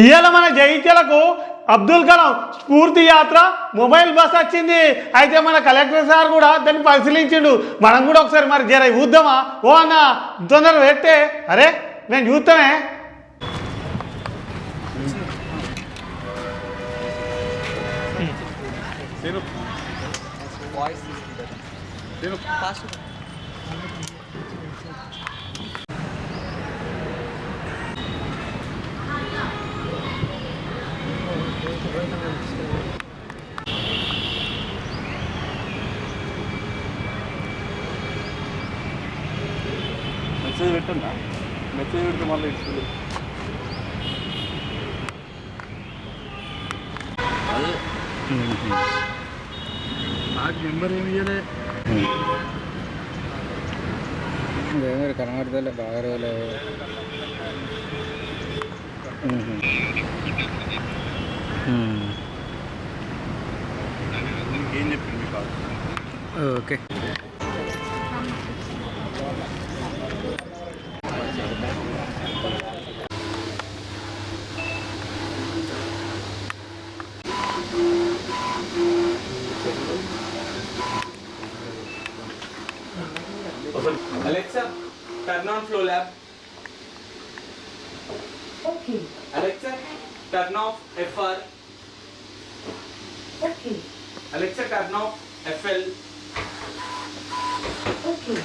ఇవాళ మన జయించలకు అబ్దుల్ కలాం స్ఫూర్తి యాత్ర మొబైల్ బస్ వచ్చింది. అయితే మన కలెక్టర్ సార్ కూడా దాన్ని పరిశీలించిండు. మనం కూడా ఒకసారి మరి జర చూద్దామా? ఓ అన్న తొందరగా పెట్టే. అరే నేను చూస్తానే వాయిస్ మెసేజ్ పెట్టండి మెసేజ్ పెడితే మళ్ళీ ఇస్తుంది నాకు నెంబర్ ఏమి ఇవ్వలే మీరు కనబడతలే బాగా రోజులు ఏం చెప్పింది మీకు కాదు okay Alexa, turn on flow lab. Okay, Alexa, turn off FR. okay, Alexa, turn off FL. okay.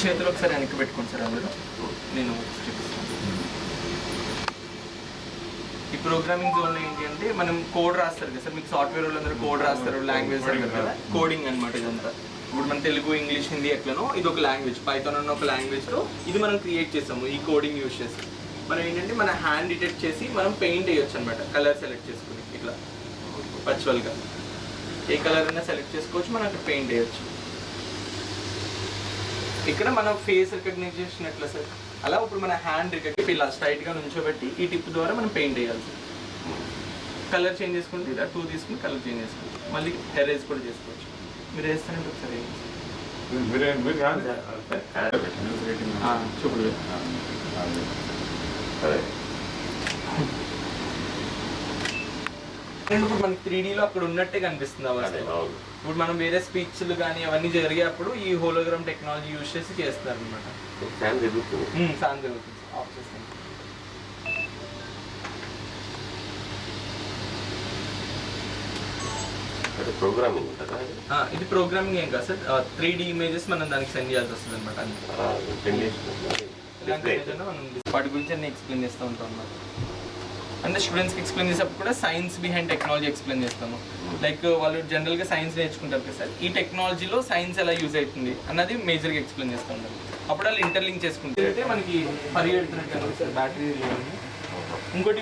చేతులు ఒకసారి వెనక్కి పెట్టుకోండి సార్ అందరూ నేను చూపిస్తాను ఈ ప్రోగ్రామింగ్ జోన్ ఏంటి అంటే మనం కోడ్ రాస్తారు కదా సార్ మీకు సాఫ్ట్వేర్ వాళ్ళందరూ కోడ్ రాస్తారు లాంగ్వేజ్ కదా కోడింగ్ అనమాట ఇదంతా. ఇప్పుడు మన తెలుగు ఇంగ్లీష్ హిందీ ఎట్లనో ఇది ఒక లాంగ్వేజ్ పైథాన్ అన్న ఒక లాంగ్వేజ్లో ఇది మనం క్రియేట్ చేసాము ఈ కోడింగ్ యూస్ చేసి. మనం ఏంటంటే మన హ్యాండ్ డిటెక్ట్ చేసి మనం పెయింట్ వేయొచ్చు అనమాట కలర్ సెలెక్ట్ చేసుకుని ఇట్లా. virtual గా. ఏ కలర్ అయినా సెలెక్ట్ చేసుకోవచ్చు మనం అక్కడ పెయింట్ వేయొచ్చు ఇక్కడ మనం ఫేస్ రికగ్నైజేషన్ ఎట్లా సార్? అలా ఇప్పుడు మన హ్యాండ్ రికగ్నైజ్ ఇలా స్ట్రైట్గా నుంచోబెట్టి ఈ టిప్ ద్వారా మనం పెయింట్ వేయాలి సార్ కలర్ చేంజ్ చేసుకుంటే ఇలా టూ తీసుకుని కలర్ చేంజ్ చేసుకోవచ్చు మళ్ళీ ఎరేజ్ కూడా చేసుకోవచ్చు. మీరు వేస్తారంటే ఒకసారి వేయండి. మీరే మీరు కాదు ఆ, చూపుడు సరే అండ్ ఇప్పుడు మనకి త్రీ లో అక్కడ ఉన్నట్టే కనిపిస్తుంది ఇప్పుడు మనం వేరే స్పీచ్లు కానీ అవన్నీ జరిగేటప్పుడు ఈ హోలోగ్రామ్ టెక్నాలజీ యూజ్ చేసి చేస్తారు అనమాట ఫ్యాన్ జరుగుతుంది ఆఫ్ చేస్తాను ప్రోగ్రామింగ్ ఇది ప్రోగ్రామింగ్ ఏం కాదు సార్. త్రీ డి ఇమేజెస్ మనం దానికి సెండ్ చేయాల్సి వస్తుంది అనమాట వాటి గురించి అన్ని ఎక్స్ప్లెయిన్ చేస్తూ ఉంటాం అన్నమాట. అంటే స్టూడెంట్స్కి ఎక్స్ప్లెయిన్ చేసేటప్పుడు కూడా సైన్స్ బిహైండ్ టెక్నాలజీ ఎక్స్ప్లెయిన్ చేస్తాము. లైక్ వాళ్ళు జనరల్గా సైన్స్ నేర్చుకుంటారు కదా సార్. ఈ టెక్నాలజీలో సైన్స్ ఎలా యూజ్ అవుతుంది అన్నది మేజర్గా ఎక్స్ప్లెయిన్ చేస్తూ ఉంటారు. అప్పుడు వాళ్ళు ఇంటర్లింక్ చేసుకుంటారు. అయితే మనకి పరిగెడుతున్నట్టు కనిపిస్తుంది బ్యాటరీ ఇంకోటి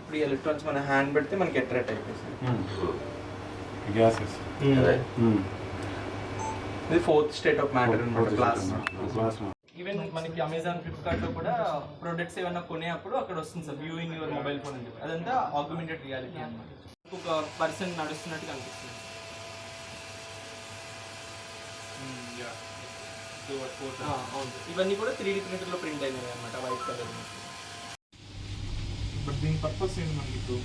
ఇప్పుడు ఎలక్ట్రాన్స్ మన హ్యాండ్ పెడితే మనకి అట్రాక్ట్ అయిపోతుంది గ్యాసెస్ అదే ఇది ఫోర్త్ స్టేట్ ఆఫ్ మ్యాటర్ అనమాట క్లాస్ క్లాస్ ఈవెన్ మనకి అమెజాన్ ఫ్లిప్కార్ట్లో కూడా ప్రొడక్ట్స్ ఏమైనా కొనేటప్పుడు అక్కడ వస్తుంది sir viewing your mobile phone అని చెప్పి. అదంతా ఆగ్యుమెంటెడ్ రియాలిటీ అన్నమాట. ఒక పర్సన్ నడుస్తున్నట్టు కనిపిస్తుంది. ఆ, అవును ఇవన్నీ కూడా త్రీ డీ ప్రింటర్లో ప్రింట్ అయినాయి అనమాట వైట్ కలర్ బట్ దీని పర్పస్ ఏంటి మనకి ఇప్పుడు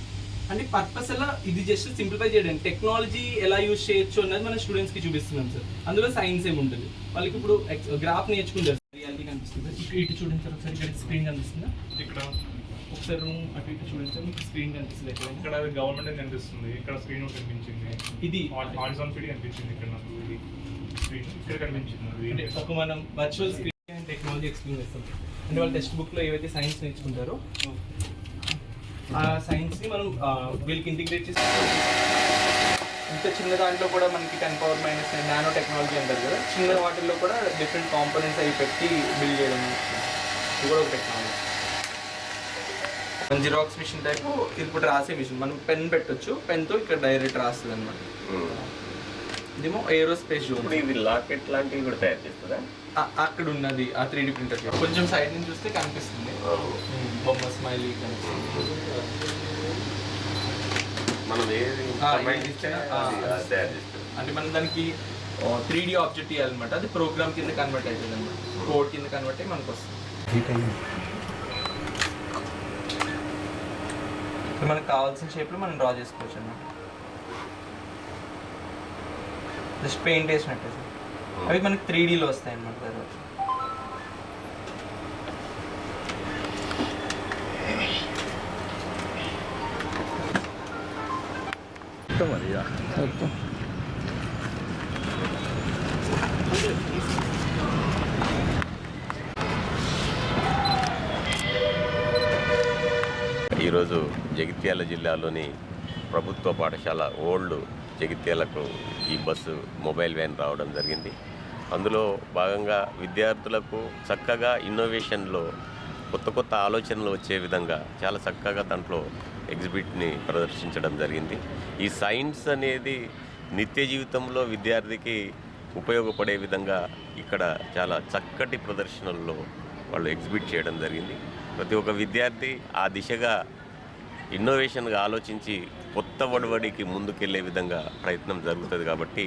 అంటే పర్పస్ ఎలా ఇది జస్ట్ సింప్లిఫై చేయడానికి టెక్నాలజీ ఎలా యూజ్ చేయొచ్చు అన్నది మన స్టూడెంట్స్కి చూపిస్తున్నాం సార్. అందులో సైన్స్ ఏమి ఉంటుంది వాళ్ళకి ఇప్పుడు గ్రాఫ్ నేర్చుకుంటారు రియాలిటీ కనిపిస్తుంది. ఇటు ఇటు చూడండి సార్ ఒకసారి ఇక్కడ స్క్రీన్ కనిపిస్తుందా? ఇక్కడ. ఒకసారి రూమ్ అటు ఇటు చూడండి సార్ మీకు స్క్రీన్ కనిపిస్తుంది ఇక్కడ అది గవర్నమెంట్ కనిపిస్తుంది? ఇక్కడ స్క్రీన్ కనిపించింది. ఇది. హారిజాన్ ఫీడ్ కనిపించింది ఇక్కడ నాకు. ఇది స్క్రీన్ ఇక్కడ కనిపించింది అంటే ఒక మనం virtual screen and technology explain చేస్తాం. అంటే వాళ్ళ టెక్స్ట్ బుక్లో ఏవైతే సైన్స్ నేర్చుకుంటారో ఆ సైన్స్ని మనం వీళ్ళకి ఇంటిగ్రేట్ చేసి ఇంత చిన్న దాంట్లో కూడా మనకి ten power minus nano technology అంటారు కదా చిన్న వాటిల్లో కూడా డిఫరెంట్ కాంపోనెంట్స్ అవి పెట్టి బిల్డ్ చేయడం ఇది కూడా ఒక టెక్నాలజీ మన జిరాక్స్ మిషన్ టైపు ఇది కూడా రాసే మిషన్ మనం పెన్ పెట్టొచ్చు. పెన్తో ఇక్కడ డైరెక్ట్ రాస్తుంది అనమాట ఇదేమో ఏరోస్పేస్ జోన్ ఇప్పుడు ఇవి లాకెట్ లాంటివి కూడా తయారు చేస్తుందా అక్కడ ఉన్నది ఆ త్రీ డీ ప్రింటర్ కొంచెం సైడ్ నుంచి చూస్తే కనిపిస్తుంది. ఉమ్, బొమ్మ స్మైలీ కనిపిస్తుంది. మనం ఏది అంటే మనం దానికి త్రీ డీ ఆబ్జెక్ట్ ఇవ్వాలన్నమాట అది ప్రోగ్రామ్ కింద కన్వర్ట్ అవుతుంది అనమాట కోడ్ కింద కన్వర్ట్ అయ్యి మనకు వస్తుంది. మనకు కావాల్సిన షేప్లో మనం డ్రా చేసుకోవచ్చు అన్నమాట జస్ట్ పెయింట్ వేసినట్టే సార్. అవి మనకి త్రీ డీలో వస్తాయి అన్నమాట తర్వాత ఈరోజు జగిత్యాల జిల్లాలోని ప్రభుత్వ పాఠశాల ఓల్డ్ జగిత్యాలకు ఈ బస్సు మొబైల్ వ్యాన్ రావడం జరిగింది. అందులో భాగంగా విద్యార్థులకు చక్కగా ఇన్నోవేషన్లో కొత్త కొత్త ఆలోచనలు వచ్చే విధంగా చాలా చక్కగా దాంట్లో ఎగ్జిబిట్ని ప్రదర్శించడం జరిగింది. ఈ సైన్స్ అనేది నిత్య జీవితంలో విద్యార్థికి ఉపయోగపడే విధంగా ఇక్కడ చాలా చక్కటి ప్రదర్శనల్లో వాళ్ళు ఎగ్జిబిట్ చేయడం జరిగింది. ప్రతి ఒక్క విద్యార్థి ఆ దిశగా ఇన్నోవేషన్గా ఆలోచించి కొత్త వడవడికి ముందుకెళ్ళే విధంగా ప్రయత్నం జరుగుతుంది కాబట్టి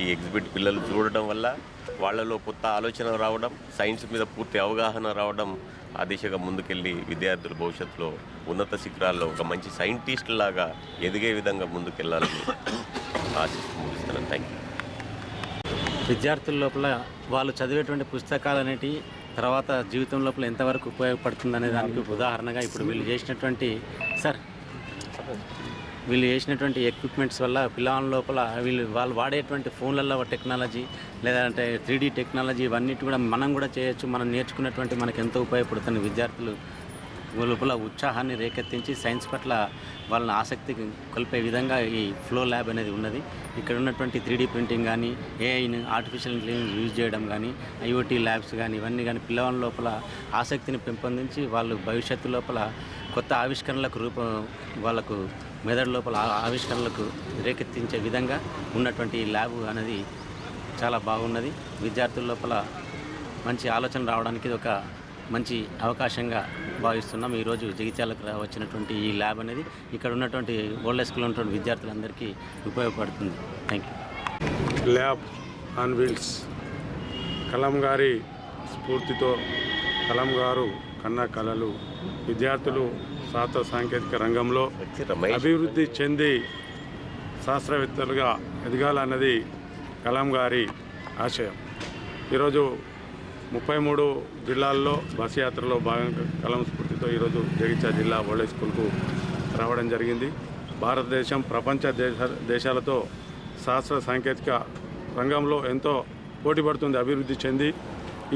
ఈ ఎగ్జిబిట్ పిల్లలు చూడడం వల్ల వాళ్ళలో కొత్త ఆలోచన రావడం సైన్స్ మీద పూర్తి అవగాహన రావడం ఆ దిశగా ముందుకెళ్ళి విద్యార్థుల భవిష్యత్తులో ఉన్నత శిఖరాల్లో ఒక మంచి సైంటిస్ట్ లాగా ఎదిగే విధంగా ముందుకెళ్ళాలని ఆశిస్తూ ముగిస్తున్నాను. థ్యాంక్ యూ విద్యార్థుల లోపల వాళ్ళు చదివేటువంటి పుస్తకాలు అనేటివి తర్వాత జీవితం లోపల ఎంతవరకు ఉపయోగపడుతుంది అనే దానికి ఉదాహరణగా ఇప్పుడు వీళ్ళు చేసినటువంటి సార్ వీళ్ళు చేసినటువంటి ఎక్విప్మెంట్స్ వల్ల పిల్లల లోపల వీళ్ళు వాళ్ళు వాడేటువంటి ఫోన్లలో టెక్నాలజీ లేదంటే త్రీ టెక్నాలజీ ఇవన్నిటి కూడా మనం కూడా చేయొచ్చు. మనం నేర్చుకున్నటువంటి మనకు ఎంతో ఉపయోగపడుతుంది విద్యార్థులు లోపల ఉత్సాహాన్ని రేకెత్తించి సైన్స్ పట్ల వాళ్ళని ఆసక్తి కలిపే విధంగా ఈ ఫ్లో ల్యాబ్ అనేది ఉన్నది. ఇక్కడ ఉన్నటువంటి త్రీడీ ప్రింటింగ్ కానీ ఏఐని ఆర్టిఫిషియల్ ఇంటెలిజెన్స్ యూజ్ చేయడం కానీ ఐఓటీ ల్యాబ్స్ కానీ ఇవన్నీ కానీ పిల్లల లోపల ఆసక్తిని పెంపొందించి వాళ్ళు భవిష్యత్తు లోపల కొత్త ఆవిష్కరణలకు రూపం వాళ్ళకు మెదడు లోపల ఆవిష్కరణలకు రేకెత్తించే విధంగా ఉన్నటువంటి ఈ ల్యాబ్ అనేది చాలా బాగున్నది. విద్యార్థుల లోపల మంచి ఆలోచన రావడానికి ఇది ఒక మంచి అవకాశంగా భావిస్తున్నాం. ఈరోజు జగిత్యాలకు వచ్చినటువంటి ఈ ల్యాబ్ అనేది ఇక్కడ ఉన్నటువంటి ఓల్డ్ స్కూల్లో ఉన్నటువంటి విద్యార్థులందరికీ ఉపయోగపడుతుంది. Thank you. Lab on wheels Kalam గారి స్ఫూర్తితో కలాం గారు కన్న కళలు విద్యార్థులు శాస్త్ర సాంకేతిక రంగంలో అభివృద్ధి చెంది శాస్త్రవేత్తలుగా ఎదగాలన్నది కలాం గారి ఆశయం. ఈరోజు ముప్పై మూడు జిల్లాల్లో బస్ యాత్రలో భాగంగా కలాం స్ఫూర్తితో ఈరోజు జగిత్యాల జిల్లా ఓల్డ్ స్కూల్కు రావడం జరిగింది. భారతదేశం ప్రపంచ దేశ దేశాలతో శాస్త్ర సాంకేతిక రంగంలో ఎంతో పోటీ పడుతుంది అభివృద్ధి చెంది.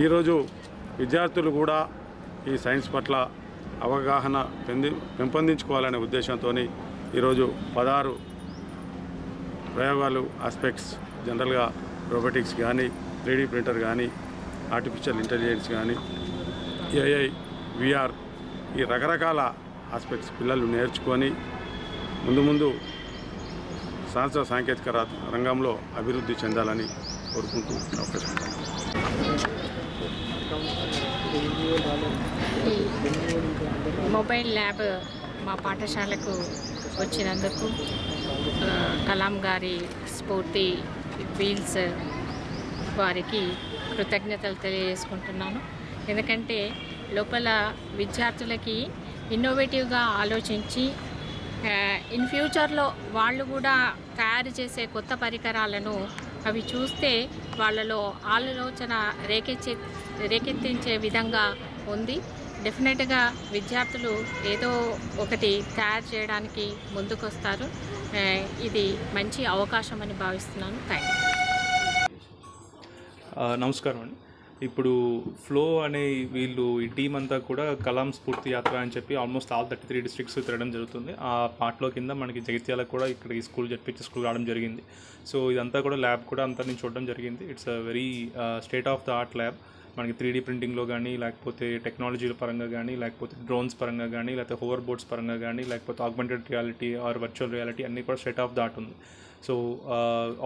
ఈరోజు విద్యార్థులు కూడా ఈ సైన్స్ పట్ల అవగాహన పెంది పెంపొందించుకోవాలనే ఉద్దేశంతో ఈరోజు పదహారు ప్రయోగాలు ఆస్పెక్ట్స్ జనరల్గా రోబోటిక్స్ కానీ త్రీడీ ప్రింటర్ కానీ ఆర్టిఫిషియల్ ఇంటెలిజెన్స్ కానీ ఏఐ విఆర్ ఈ రకరకాల ఆస్పెక్ట్స్ పిల్లలు నేర్చుకొని ముందు ముందు శాస్త్ర సాంకేతిక రంగంలో అభివృద్ధి చెందాలని కోరుకుంటూ అవకాశం మొబైల్ ల్యాబ్ మా పాఠశాలకు వచ్చినందుకు కలాం గారి స్ఫూర్తి వీల్స్ వారికి కృతజ్ఞతలు తెలియజేసుకుంటున్నాను. ఎందుకంటే లోపల విద్యార్థులకి ఇన్నోవేటివ్గా ఆలోచించి ఇన్ ఫ్యూచర్లో వాళ్ళు కూడా తయారు చేసే కొత్త పరికరాలను అవి చూస్తే వాళ్ళలో ఆలోచన రేకెచ్చే రేకెత్తించే విధంగా ఉంది. డెఫినెట్గా విద్యార్థులు ఏదో ఒకటి తయారు చేయడానికి ముందుకొస్తారు. ఇది మంచి అవకాశం అని భావిస్తున్నాను. థ్యాంక్ యూ నమస్కారం అండి. ఇప్పుడు ఫ్లో అనే వీళ్ళు ఈ టీం అంతా కూడా కలాం స్ఫూర్తి యాత్ర అని చెప్పి almost all thirty three districts తిరగడం జరుగుతుంది. ఆ పార్ట్లో కింద మనకి జగిత్యాల కూడా ఇక్కడ ఈ స్కూల్ జరిపించి స్కూల్ రావడం జరిగింది. సో ఇదంతా కూడా ల్యాబ్ కూడా అంతా నేను చూడడం జరిగింది. It's a very state of the art lab. మనకి త్రీ డీ ప్రింటింగ్లో కానీ లేకపోతే టెక్నాలజీల పరంగా కానీ లేకపోతే డ్రోన్స్ పరంగా కానీ లేకపోతే హోవర్ బోర్డ్స్ పరంగా కానీ లేకపోతే augmented reality or virtual reality అన్నీ కూడా స్టేట్ ఆఫ్ దాట్ ఉంది. So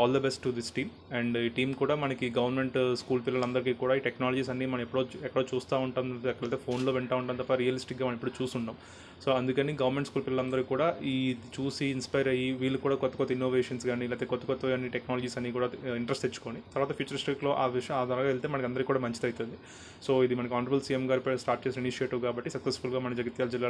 all the best to this team and ఈ టీం కూడా మనకి గవర్నమెంట్ స్కూల్ uh, పిల్లలందరికీ కూడా ఈ టెక్నాలజీస్ అన్నీ మనం ఎప్పుడో ఎక్కడో చూస్తూ ఉంటాం. ఎక్కడైతే ఫోన్లో వింటూ ఉంటాం తప్ప రియలిస్టిక్గా మనం ఇప్పుడు చూస్తుంటాం సో అందుకని గవర్నమెంట్ స్కూల్ పిల్లలందరూ కూడా ఈ చూసి ఇన్స్పైర్ అయ్యి వీళ్ళు కూడా కొత్త కొత్త ఇన్నోవేషన్స్ కానీ లేకపోతే కొత్త కొత్త అన్ని టెక్నాలజీస్ అన్ని కూడా uh, ఇంట్రెస్ట్ తెచ్చుకొని తర్వాత ఫ్యూచరిస్టిక్లో ఆ విషయం ఆధారంగా వెళ్తే మనకి అందరికీ కూడా మంచిది అవుతుంది సో ఇది మనకి ఆనరబుల్ సీఎం గారి స్టార్ట్ చేసిన ఇనిషియేటివ్ కాబట్టి సక్సెస్ఫుల్గా మన జగిత్యాల జిల్లాలో